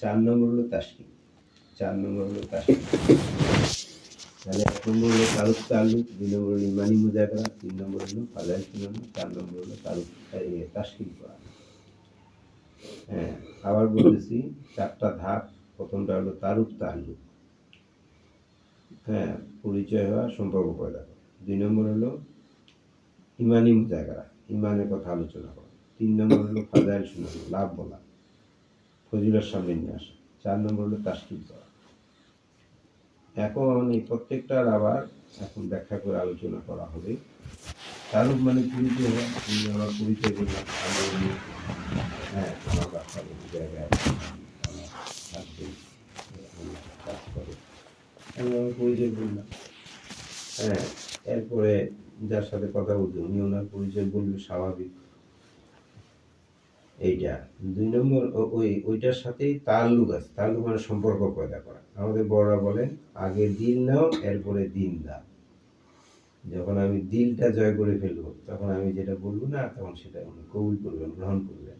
চার নম্বর হলো তাসকি চার নম্বর হলো তাসকি তাহলে এক নম্বর হলো তারুক তাল্লুক, দুই নম্বর হলো ইমানি মুজাকরা তিন নম্বর হলো ফাজাইল সুনানো চার নম্বর হলো তারুক তাসকিল করা। হ্যাঁ আবার বলতেছি, চারটা ধাপ, প্রথমটা হলো তারুক তাল্লুক। হ্যাঁ পরিচয় হওয়া সম্পর্ক পয়দা করা দুই নম্বর হলো ইমানি মুজাকরা ইমানের কথা আলোচনা করা। তিন নম্বর হলো ফাজাইল শোনানো লাভ বলা। ফজিলের সামনে চার নম্বর হলো তাস্কিল করা। এখন এই প্রত্যেকটার আবার এখন ব্যাখ্যা করে আলোচনা করা হবে। তারুক মানে পরিচয় তুমি আমার পরিচয় করলাম হ্যাঁ আমার জায়গায় আমি পরিচয় করলাম হ্যাঁ এরপরে যার সাথে কথা বলছে, উনি ওনার পরিচয় বলবে স্বাভাবিক। এইটা। দুই নম্বর ওই, ওইটার সাথেই তাল্লুক আছে। তাল্লুক মানে সম্পর্ক পয়দা করা। আমাদের বড়রা বলেন, আগে দিল নাও, এরপরে দিন দাও যখন আমি দিলটা জয় করে ফেলব, তখন আমি যেটা বলব না, তখন সেটা উনি কবুল করবেন, গ্রহণ করবেন।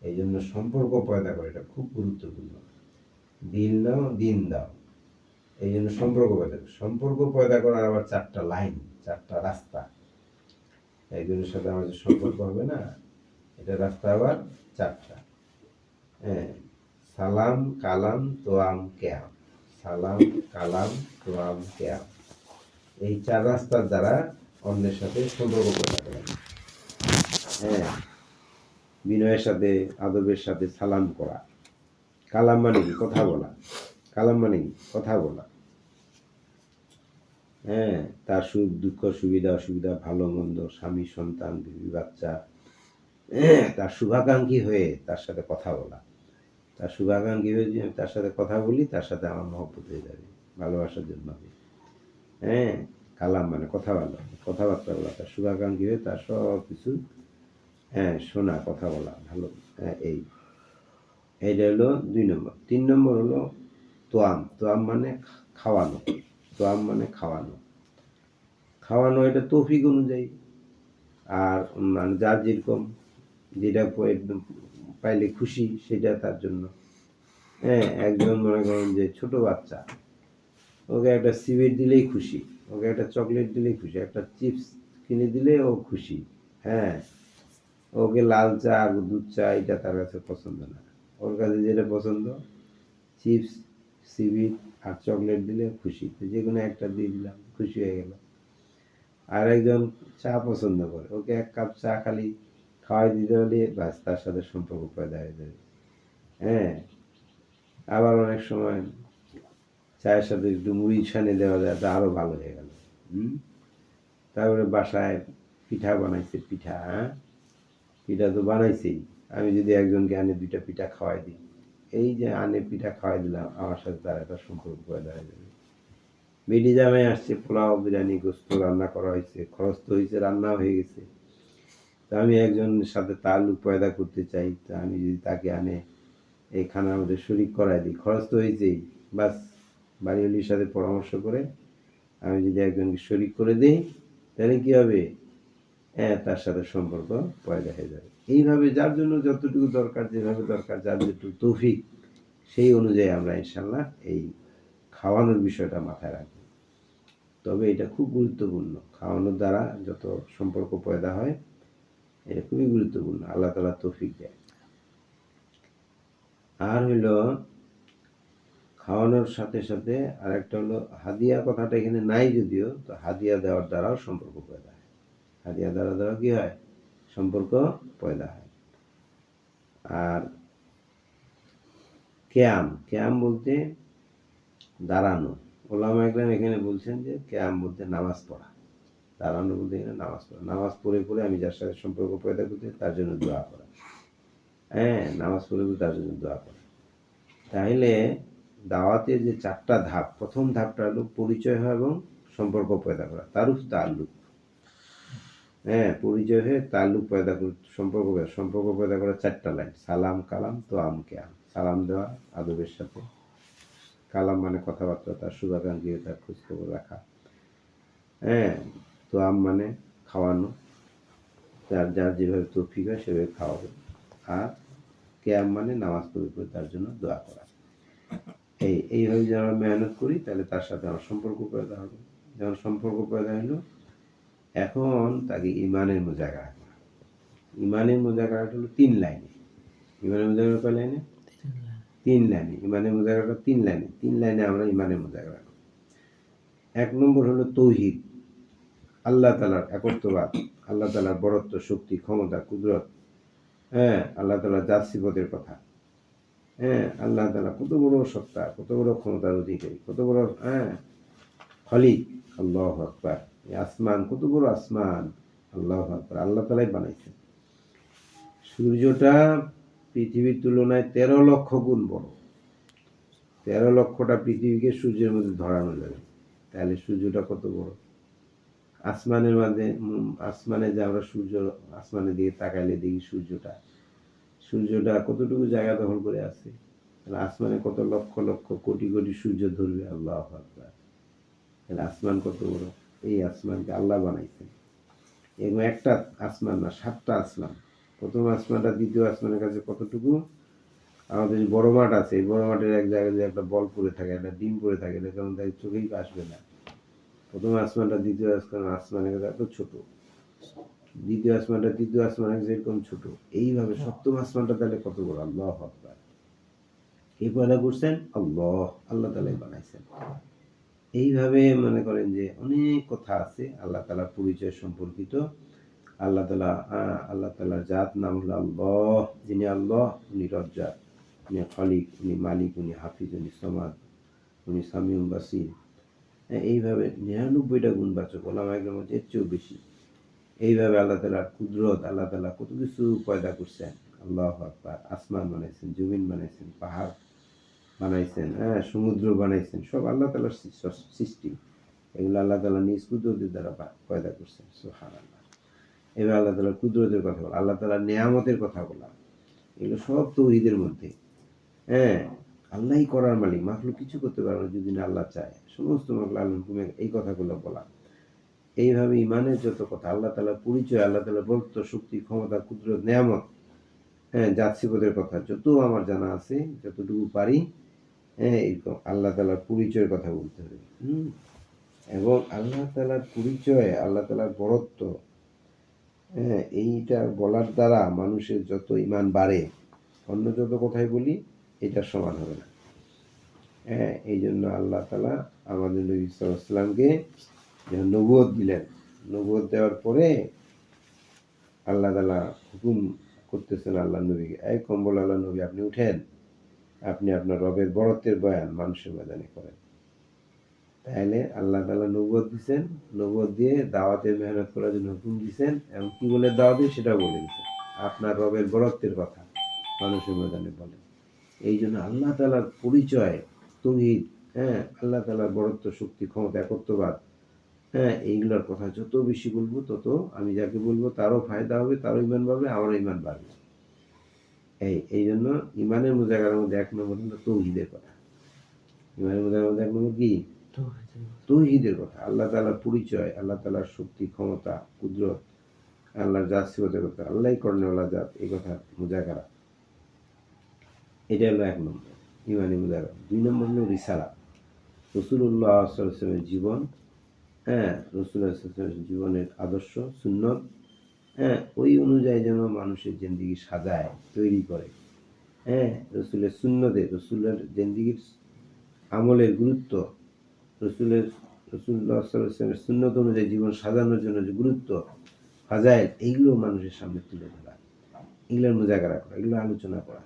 এই জন্য সম্পর্ক পয়দা করা, এটা খুব গুরুত্বপূর্ণ। দিল নাও দিন দাও। এই জন্য সম্পর্ক পয়দা সম্পর্ক পয়দা করার আবার চারটা লাইন, চারটা রাস্তা। একজনের সাথে আমার যে সম্পর্ক হবে না এটা রাস্তা আবার চারটা। হ্যাঁ সালাম, কালাম, তোয়াম, কেয়াম। সালাম, কালাম, তোয়াম, কেয়াম। এই চার রাস্তার দ্বারা অন্যের সাথে সম্পর্ক পয়দা করা হ্যাঁ বিনয়ের সাথে, আদবের সাথে সালাম করা। কালাম মানে কথা বলা। কালাম মানে কথা বলা। হ্যাঁ তার সুখ, দুঃখ, সুবিধা, অসুবিধা, ভালো, মন্দ, স্বামী, সন্তান, বিবি, বাচ্চা তার শুভাকাঙ্ক্ষী হয়ে তার সাথে কথা বলা। তার শুভাকাঙ্ক্ষী হয়ে তার সাথে কথা বলি, তার সাথে আমার মহব্বত হয়ে যাবে, ভালোবাসার জন্য হ্যাঁ কালাম মানে কথা বলা কথাবার্তা বলা, তার শুভাকাঙ্ক্ষী হয়ে তার সব কিছু হ্যাঁ শোনা, কথা বলা, ভালো হ্যাঁ এই। এইটা হলো দুই নম্বর। তিন নম্বর হলো তোয়াম। তোয়াম মানে খাওয়ানো। তোয়াম মানে খাওয়ানো। খাওয়ানো এটা তৌফিক অনুযায়ী। আর মানে যার যেরকম যেটা পাইলে খুশি, সেটা তার জন্য। হ্যাঁ একজন মনে করেন যে ছোট বাচ্চা, ওকে একটা সিগারেট দিলেই খুশি, ওকে একটা চকলেট দিলেই খুশি, একটা চিপস কিনে দিলে ও খুশি। হ্যাঁ ওকে লাল চা, দুধ চা, এটা তার কাছে পছন্দ না। ওর কাছে যেটা পছন্দ, চিপস সিবিট আর চকলেট দিলে খুশি। তো যে কোনো একটা দিয়ে দিলাম, খুশি হয়ে গেল। আর একজন চা পছন্দ করে, ওকে এক কাপ চা খালি খাওয়াই দিতে হলে ব্যাস তার সাথে সম্পর্ক পয়দা হয়ে যাবে হ্যাঁ আবার অনেক সময় চায়ের সাথে একটু মুড়ি ছানে দেওয়া যায়, তা আরও ভালো হয়ে গেল। হুম? তারপরে বাসায় পিঠা বানাইছে, পিঠা হ্যাঁ? পিঠা তো বানাইছেই। আমি যদি একজনকে আনে দুইটা পিঠা খাওয়াই দিই। এই যে আনে পিঠা খাওয়াই দিলাম, আমার সাথে তার একটা সম্পর্ক পয়দা হয়ে যাবে বেডি জামাই আসছে, পোলাও, বিরিয়ানি, গোস্ত রান্না করা হয়েছে, খরচ তো হয়েছে, রান্নাও হয়ে গেছে। তা আমি একজনের সাথে তাল্লুক পয়দা করতে চাই, তা আমি যদি তাকে আনে, এই খানার মধ্যে শরিক করাই দিই। খরচ তো হয়েছেই বাস, বাড়িওয়ালির সাথে পরামর্শ করে আমি যদি একজনকে শরিক করে দিই, তাহলে কী হবে? হ্যাঁ তার সাথে সম্পর্ক পয়দা হয়ে যাবে। এইভাবে, যার জন্য যতটুকু দরকার, যেভাবে দরকার, যার যেটুকু তৌফিক, সেই অনুযায়ী আমরা ইনশাল্লাহ এই খাওয়ানোর বিষয়টা মাথায় রাখব। তবে এটা খুব গুরুত্বপূর্ণ। খাওয়ানোর দ্বারা যত সম্পর্ক পয়দা হয় এটা খুবই গুরুত্বপূর্ণ, আল্লাহ তালা তৌফিক দেয় আর হইল খাওয়ানোর সাথে সাথে আরেকটা হলো হাদিয়া কথাটা এখানে নাই যদিও, তো হাদিয়া দেওয়ার দ্বারাও সম্পর্ক পয়দা হয়। হাদিয়া দেওয়ার দ্বারা কি হয়? সম্পর্ক পয়দা হয়। আর ক্যাম ক্যাম বলতে দাঁড়ানো। ওলামা একরাম এখানে বলছেন যে ক্যাম বলতে নামাজ পড়া। দাঁড়ানো বলতে এখানে নামাজ পড়া। নামাজ পড়ে পড়ে আমি যার সাথে সম্পর্ক পয়দা করতে তার জন্য দোয়া করা। হ্যাঁ নামাজ পড়ে পড়ে তার জন্য দোয়া করা। তাহলে দাওয়াতের যে চারটা ধাপ, প্রথম ধাপটা হলো পরিচয় হয় এবং সম্পর্ক পয়দা করা। তারুফ তাল্লুক। হ্যাঁ পরিচয় হয়ে তাল্লুক পয়দা করে সম্পর্ক সম্পর্ক পয়দা করা চারটা লাইন। সালাম, কালাম, তো আম, কেয়াম। সালাম দেওয়া আদবের সাথে। কালাম মানে কথাবার্তা, তার শুভাকাঙ্ক্ষী, তার খোঁজখবর রাখা। হ্যাঁ তো আম মানে খাওয়ানো। যার যার যেভাবে তৌফিক হয় সেভাবে খাওয়াবে। আর ক্যাম মানে নামাজ পড়ে পড়ে তার জন্য দোয়া করা। এই এইভাবে যদি আমরা মেহনত করি তাহলে তার সাথে আমার সম্পর্ক পয়দা হবে। যখন সম্পর্ক পয়দা হলো এখন তাকে ইমানের মোজাগা রাখা ইমানের মোজাগারাটা হলো তিন লাইনে। ইমানের মোজাগারা কয় লাইনে? তিন লাইনে। ইমানের মোজাগারাটা তিন লাইনে। তিন লাইনে আমরা ইমানের মোজাগা রাখব এক নম্বর হলো তৌহিদ। আল্লাহ তালার একত্ববাদ, আল্লাহ তালার বরত্ব, শক্তি, ক্ষমতা, কুদরত। হ্যাঁ আল্লাহ তালার জাত কথা। হ্যাঁ আল্লাহ তালা কত বড় সত্তা, কত বড় ক্ষমতার অধিকারী, কত বড় হ্যাঁ খলিক। আল্লাহ আকবার। এই আসমান, কত বড় আসমান। আল্লাহ আকবার। আল্লাহ তালাই বানাইছেন। সূর্যটা পৃথিবীর তুলনায় তেরো লক্ষ গুণ বড়। তেরো লক্ষটা পৃথিবীকে সূর্যের মধ্যে ধরানো যাবে। তাহলে সূর্যটা কত বড়? আসমানের মাঝে আসমানে যে আমরা সূর্য, আসমানের দিকে তাকাইলে দেখি সূর্যটা। সূর্যটা কতটুকু জায়গা দখল করে আছে? আসমানে কত লক্ষ লক্ষ কোটি কোটি সূর্য ধরবে আল্লাহ আসমান কত বড়? এই আসমানকে আল্লাহ বানাইছেন। এবং একটা আসমান না, সাতটা আসমান। প্রথম আসমানটা, দ্বিতীয় আসমানের কাছে কতটুকু? আমাদের বড় মাঠ আছে, এই বড় মাঠের এক জায়গায় যে একটা বল পড়ে থাকে, একটা ডিম পড়ে থাকে, এটা কেমন তাই চোখেই আসবে না। প্রথম আসমানটা দ্বিতীয় আসমান আসমানের এত ছোট। দ্বিতীয় আসমানটা তৃতীয় আসমানের কাছে এরকম ছোট। এইভাবে সপ্তম আসমানটা তাহলে কত বড়? আল্লাহ আকবার। কে পয়দা করছেন? আল্লাহ। আল্লাহ তালাই বানাইছেন। এইভাবে মনে করেন যে অনেক কথা আছে আল্লাহ তালার পরিচয় সম্পর্কিত। আল্লাহ তালা আহ, আল্লাহ তালার জাত নাম হলো আল্লাহ যিনি আল্লাহ উনি রজ্জাক উনি খালিক উনি মালিক উনি হাফিজ উনি সমাদ উনি সামিউম বাসির। এইভাবে নিরানব্বইটা গুণ গুণবাচক, ওলাম একদম এর চেয়েও বেশি। এইভাবে আল্লাহ তালার কুদরত, আল্লাহ তালা কত কিছু পয়দা করছেন। আল্লাহ আকবার, আসমান বানাইছেন, জমিন বানাইছেন, পাহাড় বানাইছেন হ্যাঁ সমুদ্র বানাইছেন, সব আল্লাহ তালার সৃষ্টি। এগুলো আল্লাহ তালা নিজ কুদরতের দ্বারা পয়দা করছেন সোহান আল্লাহ এবার আল্লাহ তালার কুদরতের কথা বলা, আল্লাহ তালার নেয়ামতের কথা বলা। এগুলো সব তৌহিদের মধ্যে হ্যাঁ আল্লাহই করার মালিক, মাখলুক কিছু করতে পারবে না যদি না আল্লাহ চায়। সমস্ত মাখলুক আল্লাহ হুকুমে এই কথাগুলো বলা। এইভাবে ইমানের যত কথা, আল্লাহ তালার পরিচয়, আল্লাহ তালার বলত্ব শক্তি, ক্ষমতা, কুদরত, নেয়ামত হ্যাঁ জাতসিপদের কথা, যত আমার জানা আছে, যতটুকু পারি হ্যাঁ এরকম আল্লাহ তালার পরিচয়ের কথা বলতে হবে। হুম? এবং আল্লাহ তালার পরিচয়, আল্লাহ তালার বরত্ব হ্যাঁ এইটা বলার দ্বারা মানুষের যত ইমান বাড়ে, অন্য যত কথাই বলি এটা সমান হবে না। হ্যাঁ এই জন্য আল্লাহ তালা আমাদের নবী সাল্লামকে যখন দিলেন নবুয়ত দেওয়ার পরে আল্লাহ তালা হুকুম করতেছেন আল্লাহ নবীকে, এই কম্বল আল্লাহ নবী, আপনি উঠেন। আপনি আপনার রবের বরত্বের বয়ান মানুষের ময়দানে করেন। তাহলে আল্লাহ তালা নবুয়ত দিছেন নবুয়ত দিয়ে দাওয়াতের মেহনত করার জন্য হুকুম দিছেন এবং কি বলে দাওয়াত সেটাও বলে দিছেন। আপনার রবের বরত্বের কথা মানুষের ময়দানে বলেন। এই জন্য আল্লাহ তালার পরিচয়, তৌহিদ হ্যাঁ আল্লাহ তালার বরত্ব, শক্তি, ক্ষমতা একত্ববাদ হ্যাঁ এইগুলোর কথা যত বেশি বলব, তত আমি যাকে বলব তারও ফায়দা হবে, তারও ইমান বাড়বে, আমারও ইমান বাড়বে। এই এই জন্য ইমানের মোজাগার মধ্যে এক নম্বর হলো তৌহিদের কথা। ইমানের মোজাগার মধ্যে এক নম্বর কি? তৌহিদের কথা। আল্লাহ তালার পরিচয়, আল্লাহ তালার শক্তি, ক্ষমতা, কুদরত, আল্লাহর জাত সিবতের কথা আল্লাহ কর্ণওয়ালা জাত, এই কথা মোজাগারা। এটা হলো এক নম্বর, ইমানি মুজাগারা দুই নম্বর হলো রিসালা। রসুল্লাহ সাল্লামের জীবন হ্যাঁ রসুল্লাহ জীবনের আদর্শ, সুন্নত হ্যাঁ ওই অনুযায়ী যেন মানুষের জিন্দিগি সাজায়, তৈরি করে। হ্যাঁ রসুলের সুন্নতে রসুলের জিন্দিগির আমলের গুরুত্ব, রসুলের রসুল্লাহ সাল্লামের সুন্নত অনুযায়ী জীবন সাজানোর জন্য যে গুরুত্ব ফাজাইল এইগুলো মানুষের সামনে তুলে ধরা। এগুলোর মোজাগারা করা, এগুলো আলোচনা করা।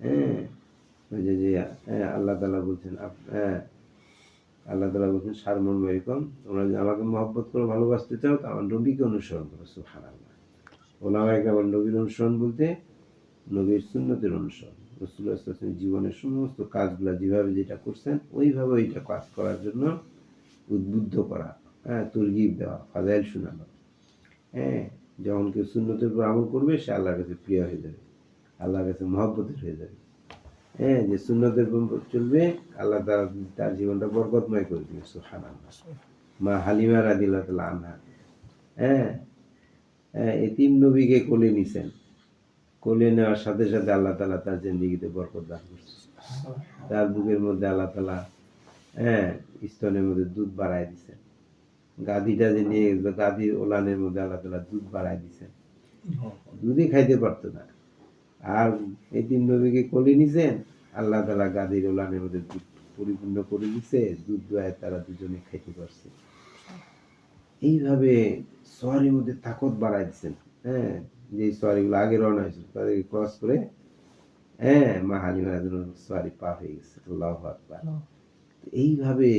হ্যাঁ। ওই যে যে হ্যাঁ আল্লাহ তালা বলছেন হ্যাঁ আল্লাহ তালা বলছেন, সারমর্ম এরকম, তোমরা যদি আমাকে মহব্বত করে ভালোবাসতে চাও, তো আমার নবীকে অনুসরণ করো সুহান আল্লাহ ওলামা বল নবীর অনুসরণ বলতে নবীর সুন্নতের অনুসরণ। রসুল্লাহ জীবনের সমস্ত কাজগুলো যেভাবে যেটা করছেন, ওইভাবে ওইটা কাজ করার জন্য উদ্বুদ্ধ করা হ্যাঁ তরগিব দেওয়া, ফাজাইল শোনানো। হ্যাঁ যখন কেউ সুন্নতের উপর আমল করবে, সে আল্লাহর কাছে প্রিয় হয়ে যাবে। আল্লাহর কাছে মহব্বতের হয়ে যাবে। হ্যাঁ যে সুন্নতের চলবে, আল্লাহ তার তার জীবনটা বরকতময় করে দিবে সুহান মা হালিমা রাদিল্লাহ তালা আনহা। হ্যাঁ হ্যাঁ এতিম নবীকে কোলে নিছেন। কোলে নেওয়ার সাথে সাথে আল্লাহ তালা তার জিন্দিগিতে বরকত দান করছে তার বুকের মধ্যে আল্লাহ তালা হ্যাঁ স্তনের মধ্যে দুধ বাড়ায় দিছেন। গাদিটা যে নিয়ে গাদির ওলানের মধ্যে আল্লাহ তালা দুধ বাড়ায় দিছেন। দুধই খাইতে পারতো না। আর এই তিন নবীকে কোলে নিছেন আল্লাহ তালা গাদির ওলানের মধ্যে দুধ পরিপূর্ণ করে দিছে দুধ দোয়ায় তারা দুজনে খাইতে পারছে। এইভাবে সোয়ারির মধ্যে তাকত বাড়াই দিচ্ছেন হ্যাঁ যে সোয়ারিগুলো আগে রওনা হয়েছিল তাদেরকে ক্রস করে হ্যাঁ মা হালিমার সোয়ারি পা হয়ে গেছে আল্লাহ আকবার। এইভাবে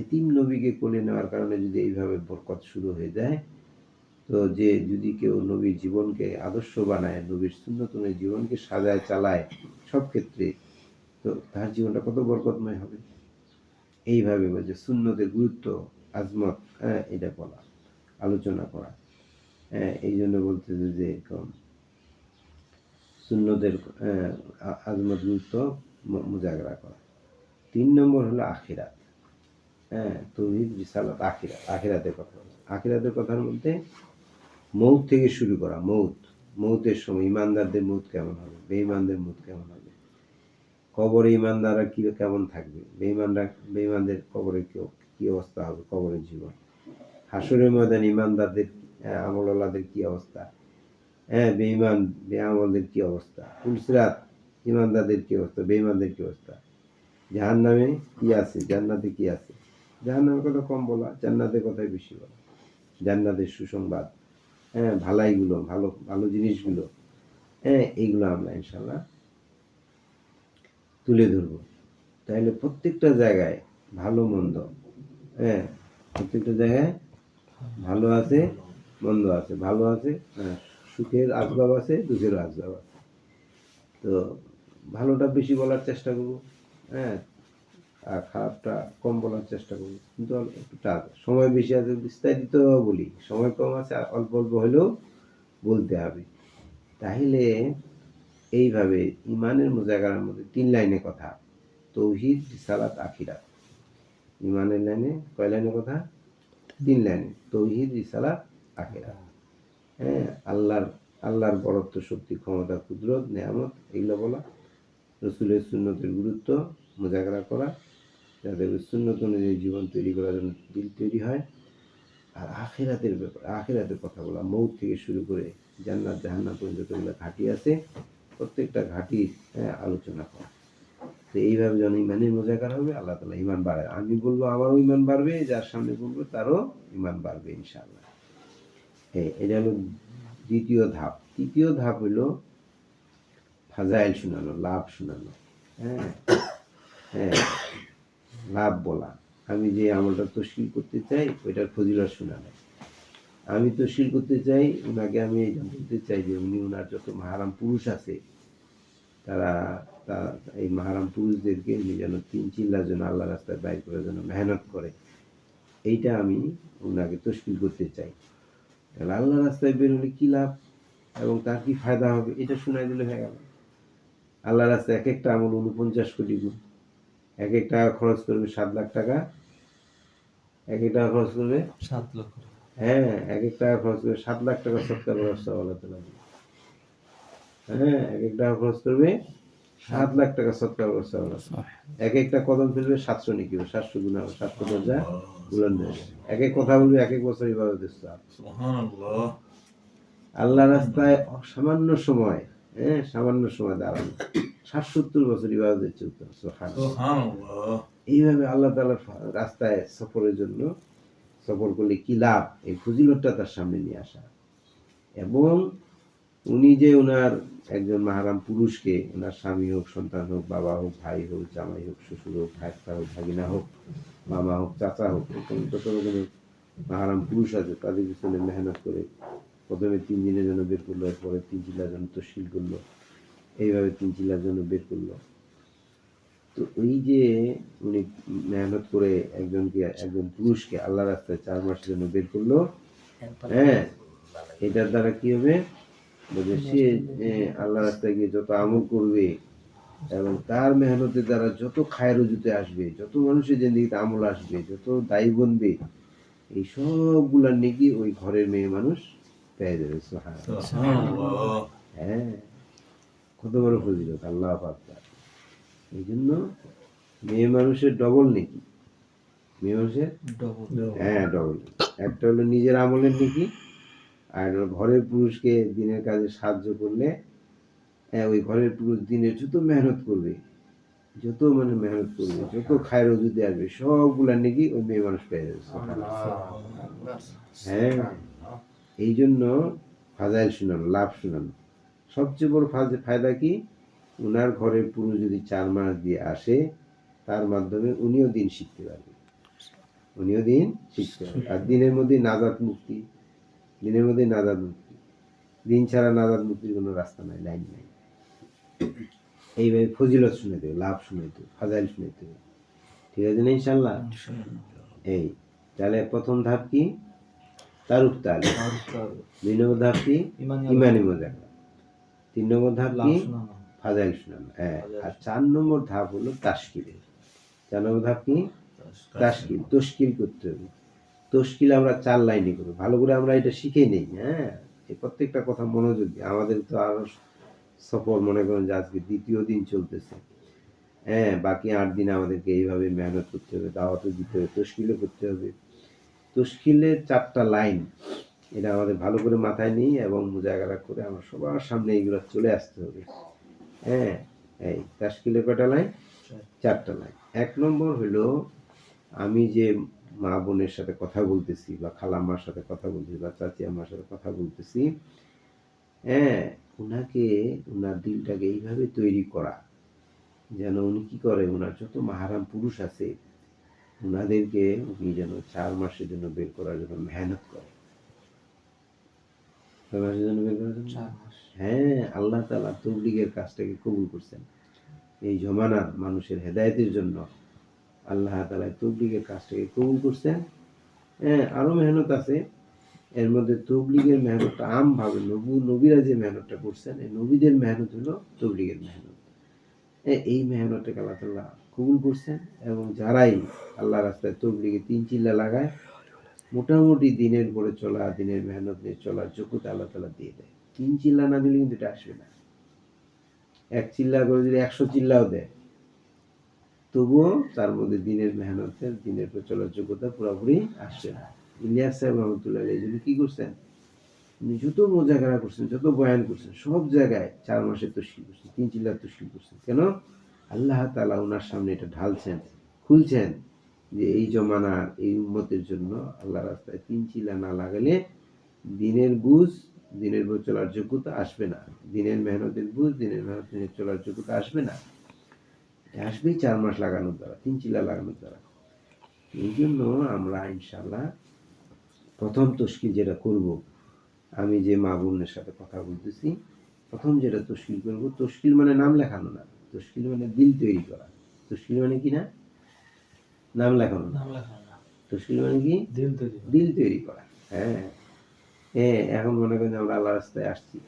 এতিম নবীকে কোলে নেওয়ার কারণে যদি এইভাবে বরকত শুরু হয়ে যায় তো যে যদি কেউ নবীর জীবনকে আদর্শ বানায় নবীর সুন্নতনের জীবনকে সাজায় চালায় সব ক্ষেত্রে তো তার জীবনটা কত বরকতময় হবে? এইভাবে বলছে সুন্নতের গুরুত্ব আজমত হ্যাঁ এটা বলা আলোচনা করা। হ্যাঁ এই জন্য বলতেছে যে হ্যাঁ, আজমত গুরুত্ব মুজাগরা করা। তিন নম্বর হলো আখিরাত। হ্যাঁ তৌহিদ বিশালত আখিরাত আখিরাতের কথা। আখিরাতের কথার মধ্যে মৌত থেকে শুরু করা, মৌত। মৌতের সময় ইমানদারদের মৌত কেমন হবে? বেঈমানদের মৌত কেমন হবে? কবরে ইমানদাররা কি কেমন থাকবে? বেঈমানরা, বেঈমানদের কবরে কি কি অবস্থা হবে কবরের জীবন? হাসুরের ময়দান ইমানদারদের আমলওয়ালাদের কি অবস্থা? হ্যাঁ বেঈমান বেআমলদের কী অবস্থা? ফুলসিরাত ইমানদারদের কী অবস্থা? বেঈমানদের কী অবস্থা? জাহান নামে কি আছে? জান্নাতে কী আছে? জাহান্নামের কথা কম বলা, জান্নাতের কথাই বেশি বলা। জান্নাতের সুসংবাদ। হ্যাঁ ভালাইগুলো ভালো ভালো জিনিসগুলো। হ্যাঁ এইগুলো আমরা ইনশাল্লাহ তুলে ধরবো। তাহলে প্রত্যেকটা জায়গায় ভালো মন্দ হ্যাঁ প্রত্যেকটা জায়গায় ভালো আছে মন্দ আছে ভালো আছে হ্যাঁ, সুখের আসবাব আছে দুঃখের আসবাব আছে। তো ভালোটা বেশি বলার চেষ্টা করব হ্যাঁ খারাপটা কম বলার চেষ্টা করব। কিন্তু একটু টাক সময় বেশি আছে বিস্তারিত বলি। সময় কম আছে আর অল্প অল্প হলেও বলতে হবে। তাহলে এইভাবে ইমানের মোজাগারের মধ্যে তিন লাইনে কথা। তৌহিদ, রিসালাত, আখিরাত। ইমানের লাইনে কয় লাইনে কথা? তিন লাইনে। তৌহিদ, রিসালাত, আখিরাত। হ্যাঁ আল্লাহর আল্লাহর বরত্ব, শক্তি, ক্ষমতা, কুদরত, নেয়ামত এগুলো বলা। রসুলের সুন্নতের গুরুত্ব, মোজাগরা করা। ওই সুন্নত অনুযায়ী জীবন তৈরি করার জন্য দিল তৈরি হয়। আর আখেরাতের ব্যাপার আখেরাতের কথা বলা মৌত থেকে শুরু করে জান্নাত জাহান্নাম পর্যন্ত যতগুলো ঘাঁটি আছে। প্রত্যেকটা ঘাঁটি হ্যাঁ, আলোচনা করা। তো এইভাবে যখন ইমানের মোজাকার হবে আল্লাহ তালা ইমান বাড়ায়। আমি বলব আমারও ইমান বাড়বে যার সামনে বলব তারও ইমান বাড়বে ইনশাআল্লাহ। হ্যাঁ এটা হলো দ্বিতীয় ধাপ। তৃতীয় ধাপ হলো ফাজাইল শোনানো লাভ শোনানো। হ্যাঁ হ্যাঁ। লাভ বলা। আমি যে আমলটা তশকিল করতে চাই, ওইটার ফজিলত শোনানো আমি তশকিল করতে চাই, ওনাকে আমি এটা বলতে চাই যে উনি ওনার যত মাহারাম পুরুষ আছে, তারা এই মাহারাম পুরুষদেরকে উনি যেন তিন চিল্লার জন্য আল্লাহ রাস্তায় বাইর করার জন্য মেহনত করে। এইটা আমি ওনাকে তশকিল করতে চাই। তাহলে আল্লাহ রাস্তায় বের হলে কী লাভ এবং তার কি ফায়দা হবে, এটা শোনাই দিলে হয়ে গেল। আল্লাহ রাস্তায় এক একটা আমল উনপঞ্চাশ কোটি গুণ। এক এক টাকা খরচ করবে সাত লাখ টাকা। এক এক টাকা খরচ করবে? সাত লক্ষ হ্যাঁ এক এক টাকা খরচ করবে। সাত লাখ টাকা সৎকার ব্যবস্থা বলাতে লাগবে। হ্যাঁ এক এক টাকা খরচ করবে। সাত লাখ টাকা সৎকার ব্যবস্থা বলাতে এক একটা কদম ফেলবে সাতশো নিকি সাতশো গুণ হবে সাতশো দরজা বুলন্দ এক এক কথা বলবে এক এক বছর ইবাদত আল্লাহ রাস্তায় অসামান্য সময় হ্যাঁ সামান্য সময় দাঁড়ানো। ষাট সত্তর বছর ইবাদত চলতে এইভাবে আল্লাহ তালার রাস্তায় সফরের জন্য সফর করলে কি লাভ? এই ফজিলতটা তার সামনে নিয়ে আসা। এবং উনি যে ওনার একজন মাহারাম পুরুষকে ওনার স্বামী হোক সন্তান হোক বাবা হোক ভাই হোক জামাই হোক শ্বশুর হোক ভাইস্তা হোক ভাগিনা হোক মামা হোক চাচা হোক যত রকমের মাহারাম পুরুষ আছে তাদের পিছনে মেহনত করে প্রথমে তিন দিনের জন্য বের করল এরপরে তিন চিল্লার জন্য তশকিল করল। এইভাবে তিন চিল্লার জন্য বের করল। তো ওই যে উনি মেহনত করে একজনকে একজন পুরুষকে আল্লাহ রাস্তায় চার মাসের জন্য বের করল হ্যাঁ এটার দ্বারা কি হবে? বলছে সে আল্লাহ রাস্তায় গিয়ে যত আমল করবে এবং তার মেহনতের দ্বারা যত খায় রুজুতে আসবে যত মানুষের জিন্দিগিতে আমল আসবে যত দায়ী বনবে এই সবগুলার নাকি ওই ঘরের মেয়ে মানুষ পেয়ে যাবে হ্যাঁ কত বড় ফজিলত আল্লাহ আকবার এই জন্য মেয়ে মানুষের ডবল নেকি? মেয়ে মানুষের? হ্যাঁ ডবল একটা হলো নিজের আমলের নেকি আর ঘরের পুরুষকে দিনের কাজে সাহায্য করলে হ্যাঁ ওই ঘরের পুরুষ দিনে যত মেহনত করবে যত মানে মেহনত করবে যত খায় রজুতে আসবে সবগুলা নাকি ওই মেয়ে মানুষ পেয়ে যাবে। হ্যাঁ। এই জন্য ফাজাইল শুনানো লাভ শুনানো। সবচেয়ে বড় ফাজ- ফায়দা কি? উনার ঘরের পুরুষ যদি চার মাস দিয়ে আসে তার মাধ্যমে উনিও দিন শিখতে পারবে। উনিও দিন শিখতে পারবে। আর দিনের মধ্যে নাজাদ মুক্তি। দিনের মধ্যে নাজাদ মুক্তি। দিন ছাড়া নাজাদ মুক্তির কোনো রাস্তা নাই লাইন নাই। এইভাবে ফজিলত শুনে দেবে লাভ শুনে দেবে ফাজাইল শুনে দেবে ঠিক আছে না ইনশাল্লাহ। এই তাহলে প্রথম ধাপ কি? তারুক তাহলে দুই নম্বর ধাপ কি? ইমানি মোজাকা। তিন নম্বর ধাপ কি? ফাজাইল শোনানো হ্যাঁ। আর চার নম্বর ধাপ হলো তাস্কিলের চার নম্বর ধাপ কি? তাস্কিল তস্কিল করতে হবে। তস্কিল আমরা চার লাইনে করব। ভালো করে আমরা এটা শিখে নেই হ্যাঁ। এই প্রত্যেকটা কথা মনোযোগ দিয়ে। আমাদের তো আরও সফর মনে করেন যে আজকে দ্বিতীয় দিন চলতেছে। হ্যাঁ বাকি আট দিন আমাদেরকে এইভাবে মেহনত করতে হবে দাওয়াতও দিতে হবে তস্কিলও করতে হবে। তস্কিলের চারটা লাইন। এটা আমাদের ভালো করে মাথায় নিই এবং মুজাগারা করে আমার সবার সামনে এইগুলো চলে আসতে হবে। হ্যাঁ এই তাস্কিলের কটা লাইন? চারটা লাইন। এক নম্বর হলো, আমি যে মা বোনের সাথে কথা বলতেছি বা খালাম্মার সাথে কথা বলতেছি বা চাচি আমার সাথে কথা বলতেছি হ্যাঁ ওনাকে ওনার দিলটাকে এইভাবে তৈরি করা, যেন উনি কি করে ওনার যত মাহারাম পুরুষ আছে ওনাদেরকে উনি যেন চার মাসের জন্য বের করার জন্য মেহনত করে চার মাসের জন্য বের করার জন্য? হ্যাঁ আল্লাহ তালা তবলিগের কাজটাকে কবুল করছেন। এই জমানার মানুষের হেদায়েতের জন্য আল্লাহ তালা তবলিগের কাজটাকে কবুল করছেন। হ্যাঁ আরও মেহনত আছে। এর মধ্যে তবলিগের মেহনতটা আমভাবে নবু নবীরা যে মেহনতটা করছেন এই নবীদের মেহনত হলো তবলিগের মেহনত। হ্যাঁ, এই মেহনতটাকে আল্লাহ তালা কবুল করছেন এবং যারাই আল্লাহ রাস্তায় তবলিগে তিন চিল্লা লাগায়, মোটামুটি দিনের পরে চলা, দিনের মেহনত নিয়ে চলার যোগ্যতা আল্লাহ তালা দিয়ে দেয়। তিন চিল্লা না দিলে কিন্তু এটা আসবে না। এক চিল্লা করে যদি একশো চিল্লাও দেয়, তবুও তার মধ্যে দিনের মেহনতের, দিনের পর চলার যোগ্যতা পুরোপুরি আসছে না। ইলিয়াস সাহেব রহমতুল্লাহ এই জন্য কি করছেন? উনি যত মোজাগারা করছেন, যত বয়ান করছেন, সব জায়গায় চার মাসের তশকিল করছেন, তিন চিল্লার তশকিল করছেন। কেন? আল্লাহ তালা ওনার সামনে এটা ঢালছেন, খুলছেন যে এই জমানার এই উম্মতের জন্য আল্লাহ রাস্তায় তিন চিল্লা না লাগালে দিনের বুঝ, দিনের পর চলার যোগ্যতা আসবে না। দিনের মেহনতের বুঝ, দিনের মেহনত চলার যোগ্যতা আসবে না। আসবেই চার মাস লাগানোর দ্বারা, তিন চিল্লা লাগানোর দ্বারা। এই জন্য আমরা ইনশাল্লাহ প্রথম তশকিল যেটা করব, আমি যে মা বোনের সাথে কথা বলতেছি, প্রথম যেটা তশকিল করব, তশকিল মানে নাম লেখানো না। তশকিল মানে দিল তৈরি করা। তশকিল মানে কি না? নাম লেখানো। না। তশকিল মানে কি? দিল তৈরি দিল তৈরি করা হ্যাঁ। হ্যাঁ এখন মনে করেন আমরা আল্লাহ রাস্তায় আসছি।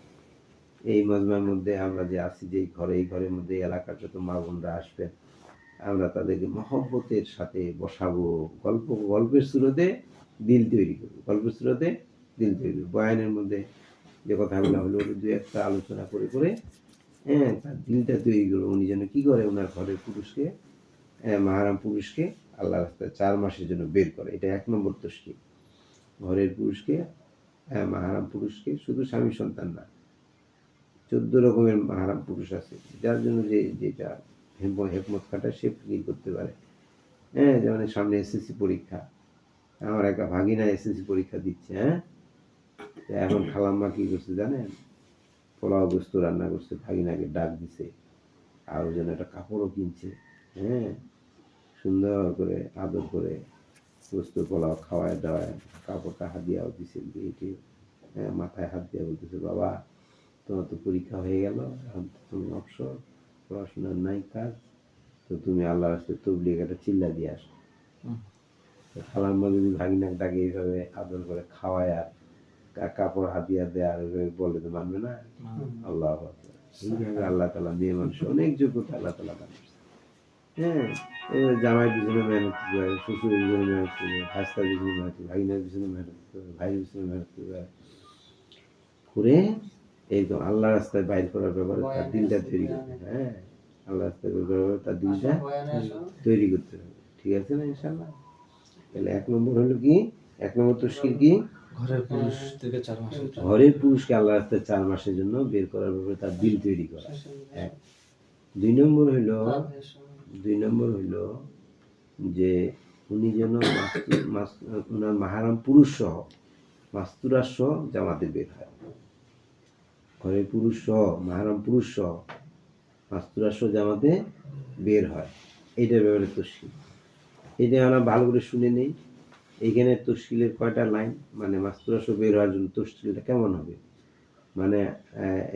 এই মজমার মধ্যে আমরা যে আছি যে ঘরে এই ঘরের মধ্যে এই এলাকার যত মা বোনরা আসবেন আমরা তাদেরকে মহব্বতের সাথে বসাবো। গল্প গল্পের সুরতে দিল তৈরি করব। গল্পের সুরতে দিল তৈরি করব। বয়ানের মধ্যে যে কথাগুলো হলো দু একটা আলোচনা করে করে হ্যাঁ তার দিলটা তৈরি করব। উনি যেন কি করে ওনার ঘরের পুরুষকে হ্যাঁ, মাহারাম পুরুষকে আল্লাহ রাস্তায় চার মাসের জন্য বের করে। এটা এক নম্বর তস্কি ঘরের পুরুষকে হ্যাঁ, মাহারাম পুরুষকে শুধু স্বামী সন্তান না চোদ্দ রকমের মাহারাম পুরুষ আছে। যার জন্য যে যেটা হেম- হেকমত খাটা সে ফিল করতে পারে? হ্যাঁ যেমন সামনে এসএসসি পরীক্ষা। আমার একটা ভাগিনা এসএসসি পরীক্ষা দিচ্ছে হ্যাঁ? এখন খালাম্মা কি করছে জানেন? পোলাও গোস্ত রান্না করছে ভাগিনাকে ডাক দিছে। আর ওই জন্য একটা কাপড়ও কিনছে হ্যাঁ? সুন্দর করে আদর করে গোস্ত পোলাও খাওয়ায় দাওয়ায় কাপড়টা হাত দিয়াও দিছে দিয়েছে হ্যাঁ? মাথায় হাত দিয়ে বলতেছে বাবা তোমার তো পরীক্ষা হয়ে গেল এখন তো তুমি অবসর পড়াশোনার নাই কাজ তো তুমি আল্লাহ রাস্তে তবলিগ একটা চিল্লা দিয়ে আসো। খালাম্মা যদি ভাগিনাক ডাকে এইভাবে আদর করে খাওয়ায় আর কাপড় হাতিয়া দেয় আর বলে তো মানবে না? আল্লাহ এইভাবে আল্লাহ তালা মেয়ে মানুষ অনেক যোগ্যতা আল্লাহ তালা হ্যাঁ জামাই পিছনে মেহনত করতে হবে শ্বশুরের পিছনে মেহনত করবে ভাস্তার পিছনে মেহনত ভাগিনার পিছনে মেহনত করতে হবে ভাইয়ের পিছনে মেহনত করবে। করে এইরকম আল্লাহ রাস্তায় বাইর করার ব্যাপারে তার দিলটা তৈরি করতে হবে হ্যাঁ। আল্লাহ রাস্তায় বাইর করার ব্যাপারে তার দিলটা তৈরি করতে হবে। ঠিক আছে না ইনশাল্লাহ তাহলে এক নম্বর হলো কি? এক নম্বর তস্কির কি? ঘরের পুরুষ থেকে চার মাসের ঘরের পুরুষকে আল্লাহ রাস্তায় চার মাসের জন্য বের করার ব্যাপারে তার দিল তৈরি করা। এক। দুই নম্বর হইল, দুই নম্বর হইল যে উনি যেন মাস- ওনার মাহারাম পুরুষ সহ, মাস্তুরার সহ জামাতে বের হয়। ঘরের পুরুষ সহ, মাহারাম পুরুষ সহ, মাস্তুরার সহ জামাতে বের হয়। এইটার ব্যাপারে তশকিল এটা আমরা ভালো করে শুনে নেই। এইখানে তশকিলের কয়টা লাইন? মানে মাস্তুরার সহ বের হওয়ার জন্য তশকিলটা কেমন হবে? মানে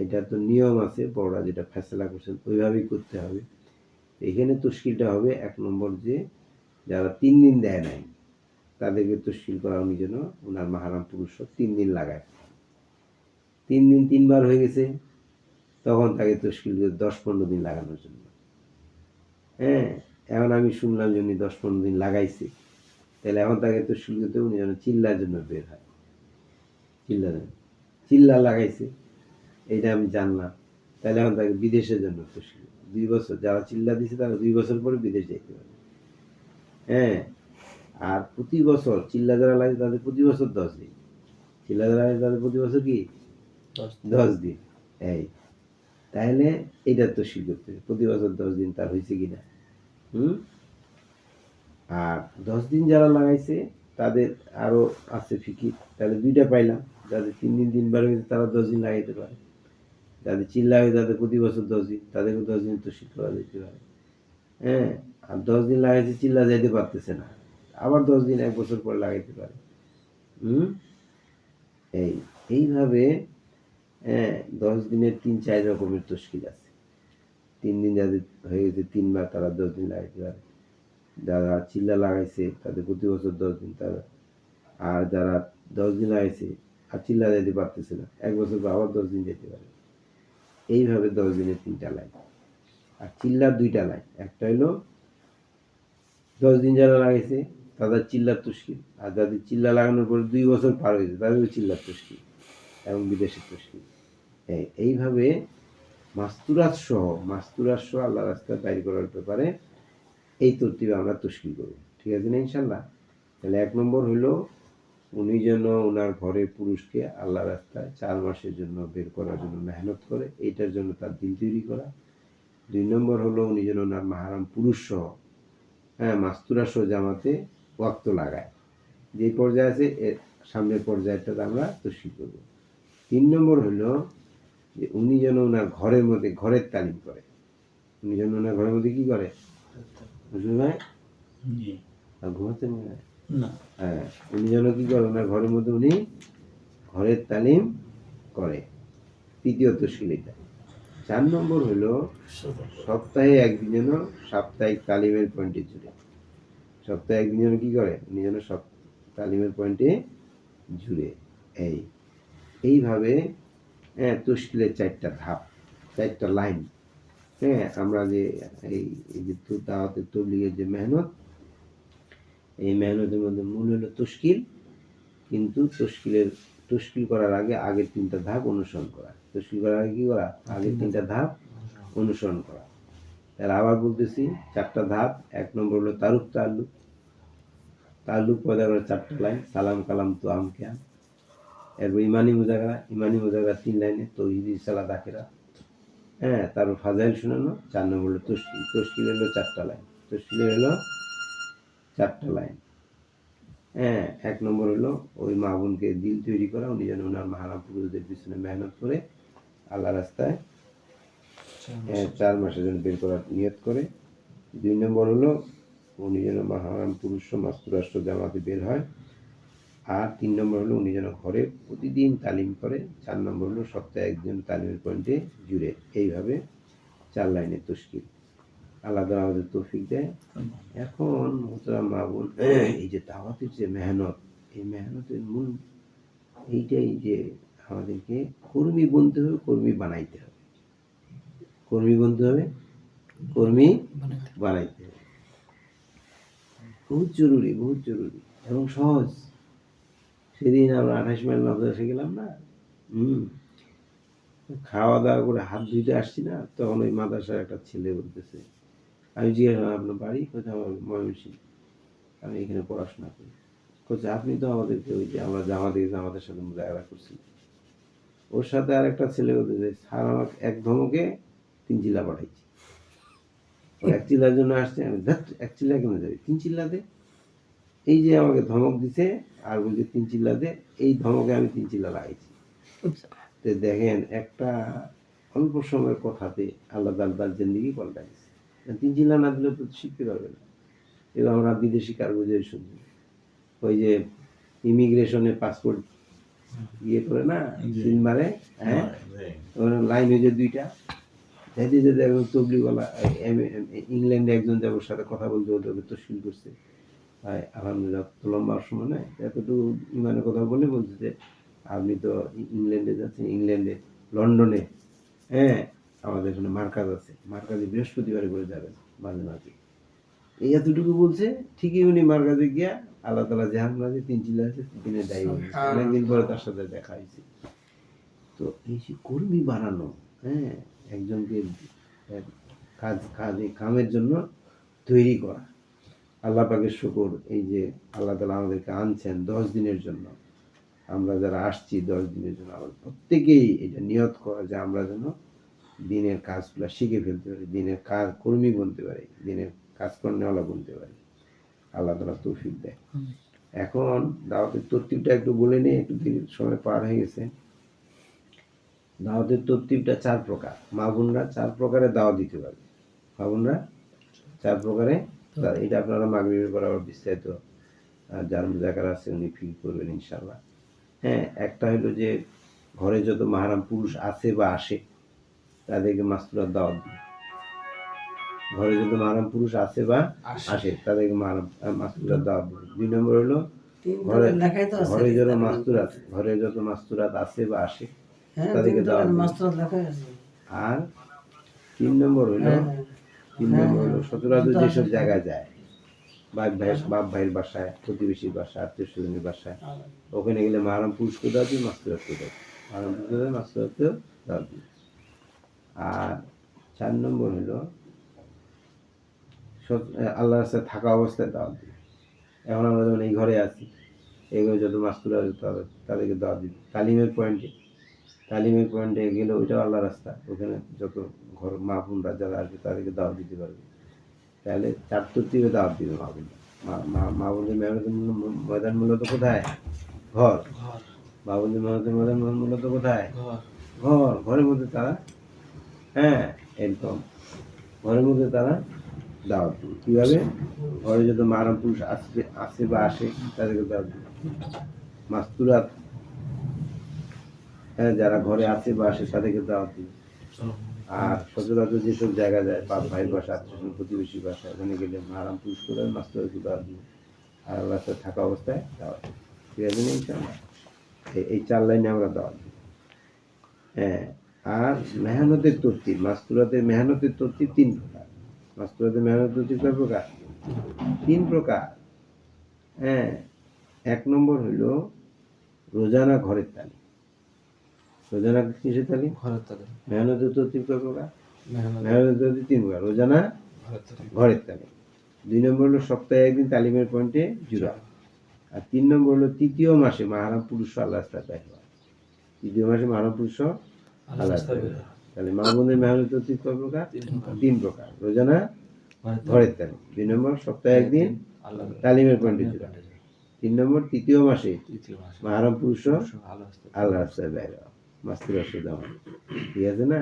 এটা তো নিয়ম আছে, বড়রা যেটা ফেসলা করছেন ওইভাবেই করতে হবে। এখানে তশকিলটা হবে এক নম্বর যে, যারা তিন দিন দেয় নাই, তাদেরকে তশকিল করা উনি যেন ওনার মাহারাম পুরুষ তিন দিন লাগায়। তিন দিন তিনবার হয়ে গেছে, তখন তাকে তশকিল করে দশ পনেরো দিন লাগানোর জন্য। হ্যাঁ এখন আমি শুনলাম যে উনি দশ পনেরো দিন লাগাইছে। তাহলে এখন তাকে তশকিল করতে উনি যেন চিল্লার জন্য বের হয়। চিল্লা চিল্লা লাগাইছে। এইটা আমি জানলাম। তাহলে এখন তাকে বিদেশের জন্য তশকিল দুই বছর যারা চিল্লা দিছে তারা দুই বছর পরে বিদেশ যেতে পারে হ্যাঁ? আর প্রতি বছর চিল্লা যারা লাগে তাদের প্রতি বছর দশ দিন। চিল্লা যারা লাগে তাদের প্রতি বছর কি? দশ দিন। এই। তাহলে এটা তো শিল করতে হবে। প্রতি বছর দশ দিন তার হয়েছে কিনা? হুম? আর দশ দিন যারা লাগাইছে, তাদের আরও আছে ফিকির তাহলে দুইটা পাইলাম। যাদের তিন দিন তিনবার হয়েছে, তারা দশ দিন লাগাইতে পারে। যাদের চিল্লা হয়ে তাদের প্রতি বছর দশ দিন, তাদেরকে দশ দিন তো শিল করা যেতে পারে। হ্যাঁ আর দশ দিন লাগাইছে, চিল্লা যাইতে পারতেছে না। আবার দশ দিন, এক বছর পর লাগাইতে পারে। হুম? এই, এইভাবে হ্যাঁ দশ দিনের তিন, চার রকমের তশকিল আছে। তিন দিন যাদের হয়ে গেছে, তিনবার তারা দশ দিন লাগাইতে পারে। যারা চিল্লা লাগাইছে, তাদের প্রতি বছর দশ দিন তারা, আর যারা দশ দিন লাগাইছে আর চিল্লা যেতে পারতেছে না, এক বছর পর আবার দশ দিন যেতে পারে। এইভাবে দশ দিনের তিনটা লাইন আর চিল্লার দুইটা লাইন একটা হলো দশ দিন যারা লাগাইছে, তাদের চিল্লার তুষ্কিল আর যাদের চিল্লা লাগানোর পরে দুই বছর পার হয়েছে, তাদেরও চিল্লার তুষ্কিল এবং বিদেশের তুষ্কিল এই, এইভাবে মাস্তুরাত সহ মাস্তুরাত সহ আল্লাহ রাস্তায় বাইর করার ব্যাপারে এই তরতিবে আমরা তুষ্কিল করব। ঠিক আছে না ইনশাল্লাহ তাহলে এক নম্বর হলো উনি যেন ওনার ঘরের পুরুষকে আল্লাহ রাস্তায় চার মাসের জন্য বের করার জন্য মেহনত করে, এইটার জন্য তার দিল তৈরি করা। দুই নম্বর হলো উনি যেন ওনার মাহারাম পুরুষ সহ হ্যাঁ মাস্তুরা সহ জামাতে ওয়াক্ত লাগায়। যে পর্যায়ে আছে এর সামনের পর্যায়টাতে আমরা তৈরি করব। তিন নম্বর হলো যে উনি যেন ওনার ঘরের মধ্যে, ঘরের তালিম করে। উনি যেন ওনার ঘরের মধ্যে কী করে? বুঝলি ভাই? আর ঘুমাতে না। হ্যাঁ উনি যেন কি করে ওনার ঘরের মধ্যে উনি ঘরের তালিম করে। তৃতীয় তশকিল এটা চার নম্বর হলো সপ্তাহে একদিন যেন সাপ্তাহিক তালিমের পয়েন্টে জুড়ে সপ্তাহে একদিন যেন কি করে উনি যেন সব তালিমের পয়েন্টে জুড়ে। এই। এইভাবে হ্যাঁ তশকিলের চারটা ধাপ চারটা লাইন হ্যাঁ আমরা যে এই যে দাওয়াতের তবলিগের যে মেহনত, এই মেহনতের মধ্যে মূল হলো তশকিল। কিন্তু তশকিলের, তশকিল করার আগে আগের তিনটা ধাপ অনুসরণ করা। তশকিল করার আগে কি করা? আগের তিনটা ধাপ অনুসরণ করা। তাহলে আবার বলতেছি, চারটা ধাপ, এক নম্বর হলো তারুক তাল্লুক। তাল্লুক পয়দা করে চারটা লাইন, সালাম কালাম তো আম কেয়াম এরপর ইমানি মুজাগরা ইমানি মুজাগরা তিন লাইনে, তৌহিদি সালা দাখেরা হ্যাঁ তারপর ফাজাইল শোনানো চার নম্বর হলো তশকিল তশকিল হলো চারটা লাইন। তশকিলের হলো চারটা লাইন। হ্যাঁ এক নম্বর হলো ওই মা বোনকে দিল তৈরি করা উনি যেন ওনার মাহারাম পুরুষদের পিছনে মেহনত করে আল্লাহ রাস্তায় হ্যাঁ, চার মাসের জন্য বের করার নিয়ত করে। দুই নম্বর হলো উনি যেন মাহারাম পুরুষ মাস্তুরাষ্ট্র জামাতে বের হয়। আর তিন নম্বর হলো উনি যেন ঘরে প্রতিদিন তালিম করে চার নম্বর হলো সপ্তাহে একজন তালিমের পয়েন্টে জুড়ে। এইভাবে চার লাইনের তশকিল। আল্লাহ তাআলা আমাদের তৌফিক দেয়। এখন মোহতারাম মা বোন এই যে দাওয়াতের যে মেহনত এই মেহনতের মূল এইটাই যে আমাদেরকে কর্মী বনতে হবে কর্মী বানাইতে হবে। কর্মী বনতে হবে কর্মী বানাইতে হবে। বহুত জরুরি বহুত জরুরি এবং সহজ। সেদিন আমরা আঠাশ মাইল নবদাসে গেলাম না? হুম। খাওয়া দাওয়া করে হাত ধুইতে আসছি না, তখন ওই মাদ্রাসার একটা ছেলে বলতেছে, আমি জিজ্ঞাসা আপনার বাড়ি কোথায়? আমার ময়মনসিং আমি এখানে পড়াশোনা করি। বলছে আপনি তো আমাদেরকে ওই যে আমরা জামাতে আমাদের সাথে মোজাগরা করছি। ওর সাথে আর একটা ছেলে বলতেছে, স্যার, আমাকে এক ধমকে তিন চিল্লা পাঠাইছি। এক চিল্লার জন্য আসছে, আমি ধ্যাৎ এক চিল্লা কেন যাবে? তিন চিল্লাতে? এই যে আমাকে ধমক দিছে আর বলছে তিন চিল্লাতে এই ধমকে আমি তিন চিল্লা লাগাইছি। তো দেখেন একটা অল্প সময়ের কথাতে আল্লাহ তাল তার জিন্দিগি পাল্টা দিচ্ছে তিন চিল্লা না দিলে তো শিখতে পারবে না। এবার আমরা বিদেশি কারগুজের শুনছি ওই যে ইমিগ্রেশনে পাসপোর্ট ইয়ে করে না। মারে হ্যাঁ? লাইন হয়েছে দুইটা যাইতে যেতে একজন তবলিওয়ালা এম- এম- ইংল্যান্ডে একজন যাব সাথে কথা বলতে বলতে তো তসিল করছে। ভাই আলহামদুলিল্লাহ তো লম্বা সময় নয় এতটুকু ইমানের কথা বলে বলছে যে আপনি তো ইংল্যান্ডে যাচ্ছেন ইংল্যান্ডে লন্ডনে হ্যাঁ? আমাদের এখানে মার্কাজ আছে। মার্কাজে বৃহস্পতিবারে করে যাবেন মাঝে মাঝে। এই এতটুকু বলছে ঠিকই উনি মার্কাজে গিয়া আল্লাহ তালা জাহান মাঝে তিন চিল্লা আছে দিনে দায়ী হয়েছে। অনেকদিন পরে তার সাথে দেখা হয়েছে। তো এই যে কর্মী বানানো হ্যাঁ? একজনকে এক কাজ কাজে কামের জন্য তৈরি করা। আল্লাহ পাকের শুকুর এই যে আল্লাহ তালা আমাদেরকে আনছেন দশ দিনের জন্য। আমরা যারা আসছি দশ দিনের জন্য আমরা প্রত্যেকেই এটা নিয়ত করা যে আমরা যেন দিনের কাজগুলো শিখে ফেলতে পারি দিনের কাজ কর্মী বনতে পারি দিনের কাজ কর্মওয়ালা বনতে পারি। আল্লাহ তালা তৌফিক দেয়। এখন দাওয়াতের তরতিবটা একটু বলে নিই একটু সময় পার হয়ে গেছে। দাওয়াতের তরতিবটা চার প্রকার। মা বোনরা চার প্রকারে দাওয়া দিতে পারবে। মা বোনরা চার প্রকারে এটা আপনারা মাগরিবের পর আবার বিস্তারিত যার মুজাকার আছে উনি ফিল করবেন ইনশাল্লাহ হ্যাঁ একটা হলো যে ঘরে যত মাহারাম পুরুষ আছে বা আসে তাদেরকে মাস্তুরার দাওয়াত দিই ঘরে যত মাহারাম পুরুষ আছে বা আসে। তাদেরকে মাহারাম মাস্তুরার দাওয়াত দিই দুই নম্বর হলো ঘরে ঘরে যত মাস্তুরাত ঘরে যত মাস্তুরাত আছে বা আসে হ্যাঁ তাদেরকে দাওয়াত আর তিন নম্বর হলো নম্বর হলো হ্যাঁ। সচরাচর যেসব জায়গায় যায় বাপ ভাই বাপ ভাইয়ের বাসায় প্রতিবেশীর বাসায় আত্মীয় স্বজনের বাসায় ওখানে গেলে মাহারাম পুরুষকে দেওয়া দিই মাস্তুরাতকে দেয় মাহারাম পুরুষকে দেয় মাস্তুরাতকেও দেওয়া দিই আর চার নম্বর হলো আল্লাহর সাথে থাকা অবস্থায় দাওয়াত দিই এখন আমরা যেমন এই ঘরে আছি এই ঘরে যত মাস্তুরা আছে তাদের তাদেরকে দাওয়াত দিই তালিমের পয়েন্টে তালিমের পয়েন্টে গেলে ওইটাও আল্লাহ রাস্তা। ওখানে যত ঘর মা বোনরা যারা আসবে তাদেরকে দাওয়াত দিতে পারবে। তাহলে চার তরতিবে দাওয়াত দিবে মা বোন মা- মা- বোনদের ময়দান মূলত কোথায়? ঘর। মা বোনদের মেহনতের ময়দান মূলত কোথায়? ঘর। ঘর। ঘরের মধ্যে তারা হ্যাঁ একদম। ঘরের মধ্যে তারা দাওয়াত দিবে। কীভাবে? ঘরে যত মারাম পুরুষ আসবে আসে বা আসে তাদেরকে দাওয়াত দিবে। মাস্তুরাত হ্যাঁ যারা ঘরে আছে বা আসে তাদেরকে দাওয়াত দিবে আর সচরাচর যেসব জায়গা যায় বাপ ভাইয়ের বাসা আত্মীয় প্রতিবেশী বাসা, ওখানে গেলে মারাম পুরুষ করে মাস্তুরাতকে দাওয়াত দিবে আর সাথে থাকা অবস্থায় দাওয়াত দিবে ঠিক আছে না এই- চার লাইনে আমরা দাওয়াত দিই। হ্যাঁ আর মেহনতের তরতিব, মাস্তুরাতের মেহনতের তরতিব তিন প্রকার। মাস্তুরাতের মেহনত তরতিব কয় প্রকার? তিন প্রকার। হ্যাঁ এক নম্বর হইল রোজানা ঘরের তালিম। রোজানা কিসের তালিম? ঘরের তালে মেহনতের তরতিব কয় প্রকার। মেহনত তিন প্রকার। রোজানা ঘরের তালে দুই নম্বর হলো সপ্তাহে একদিন তালিমের পয়েন্টে জুড়া আর তিন নম্বর হলো তৃতীয় মাসে মাহারাম পুরুষ আল্লাহ বের হওয়া তৃতীয় মাসে মাহারাম পুরুষ আল্লাহ। তাহলে মা বোনের মেহনত তিন প্রকার। তিন প্রকার। রোজানা ঘরের তালে। তালিম। দুই নম্বর সপ্তাহে একদিন তালিমের পয়েন্টে জুড়া তিন নম্বর তৃতীয় মাসে তৃতীয় মাসে। মাহারাম পুরুষ আল্লাহ রাস্তায় আল্লাহ মাস্তির ওষুধ দেওয়া ঠিক আছে না?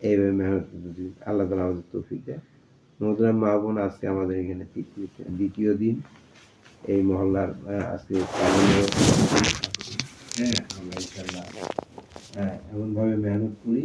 এইভাবে মেহনত আল্লাহ তালা আমাদের তৌফিক দেয়। মোহতরাম মা বোন আজকে আমাদের এখানে দ্বিতীয় দিন। এই মহল্লার আজকে হ্যাঁ আমরা ইনশাল্লাহ হ্যাঁ এমনভাবে মেহনত করি।